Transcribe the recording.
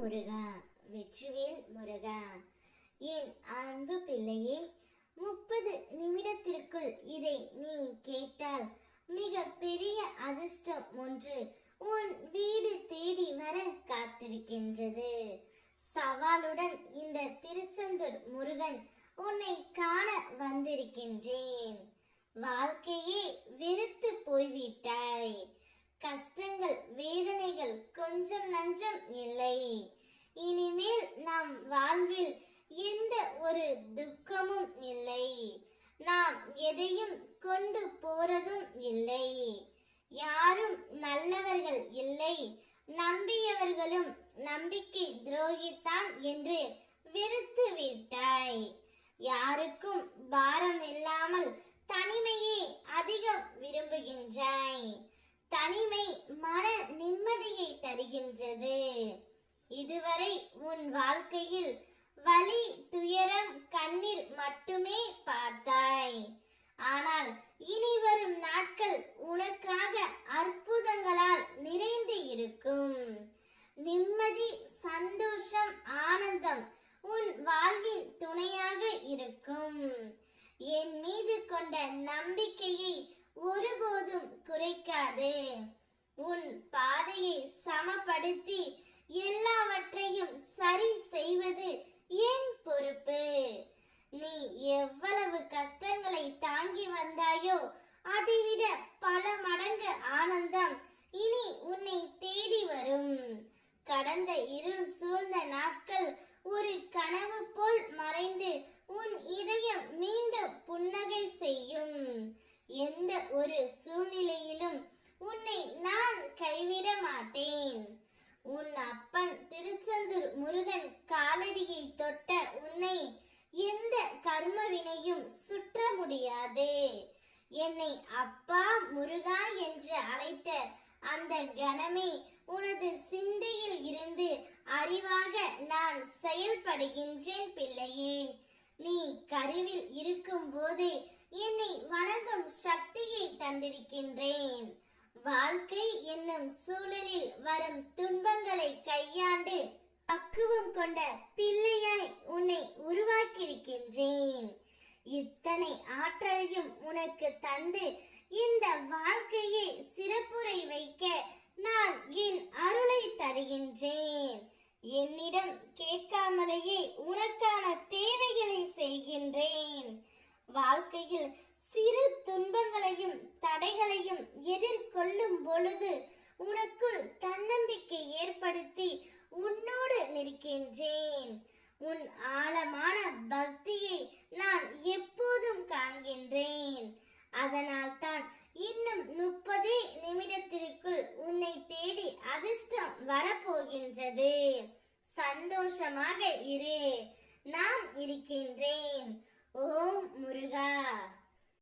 முருகா வெற்றிவேல் முருகா. என் அன்பு பிள்ளையே முப்பது நிமிடத்திற்குள் இதை நீ கேட்டால் மிக பெரிய அதிர்ஷ்டம் ஒன்று உன் வீடு தேடி வர காத்திருக்கின்றது. சவாலுடன் இந்த திருச்செந்தூர் முருகன் உன்னை காண வந்திருக்கின்றேன். வாழ்க்கையே வெறுத்து போய்விட்டாய். கஷ்டங்கள் வேதனைகள் கொஞ்சம் நஞ்சம் இல்லை. இனிமேல் நம் வாழ்வில் எந்த ஒரு துக்கமும் இல்லை. நாம் எதையும் கொண்டு போறதும் இல்லை. யாரும் நல்லவர்கள் இல்லை. நம்பியவர்களும் நம்பிக்கை துரோகித்தான் என்று வெறுத்து விட்டாய் யாருக்கும் தனிமை மன நிம்மதியை தருகின்றது. இதுவரை உன் வாழ்க்கையில் வலி துயரம் கண்ணீர் மட்டுமே பார்த்தாய். ஆனால் இனி வரும் நாட்கள் உனக்காக அற்புதங்களால் நிறைந்து இருக்கும். நிம்மதி சந்தோஷம் ஆனந்தம் உன் வாழ்வின் துணையாக இருக்கும். என் மீது கொண்ட நம்பிக்கையை ஒருபோதும் குறைக்காது. உன் பாதையை சமப்படுத்தி எல்லாவற்றையும் சரி செய்வது என் பொறுப்பு. நீ எவ்வளவு கஷ்டங்களை தாங்கி வந்தாயோ அதைவிட பல மடங்கு ஆனந்தம் இனி உன்னை தேடி வரும். கடந்த இருள் சூழ்ந்த நாட்கள் ஒரு கனவு போல் மறைந்து உன் இதயம் மீண்டும் புன்னகை செய்யும். எந்த ஒரு சூழ்நிலையிலும் உன்னை நான் கைவிட மாட்டேன். உன் அப்பன் திருச்செந்தூர் முருகன் காலடியை தொட்ட உன்னை எந்த கர்ம வினையும் சுற்ற முடியாது. என்னை அப்பா முருகா என்று அழைத்த அந்த கணமே உனது சிந்தையில் இருந்து அறிவாக நான் செயல்படுகின்றேன் பிள்ளையே. நீ கருவில் இருக்கும் போதே என்னை வணங்கும் சக்தியை தந்திருக்கின்றேன். வாழ்க்கை என்னும் சூழலில் வரும் துன்பங்களை கையாண்டு பக்குவம் கொண்ட பிள்ளையாய் உன்னை உருவாக்கியிருக்கின்றேன். இத்தனை ஆற்றலையும் உனக்கு தந்து இந்த வாழ்க்கையை சிறப்புரை வைக்க நான் என் அருளை தருகின்றேன். என்னிடம் கேட்காமலேயே உனக்கான தேவைகளை செய்கின்றேன். வாழ்க்கையில் சிறு துன்பங்களையும் தடைகளையும் எதிர்கொள்ளும் பொழுது உனக்குள் தன்னம்பிக்கை ஏற்படுத்தி உன்னோடு நிற்கின்றேன். உன் ஆழமான பக்தியை நான் எப்போதும் காண்கின்றேன். அதனால் தான் இன்னும் முப்பதே நிமிடத்திற்குள் உன்னை தேடி அதிர்ஷ்டம் வரப்போகின்றது. சந்தோஷமாக இரு. நான் இருக்கின்றேன். ஓம் முருகா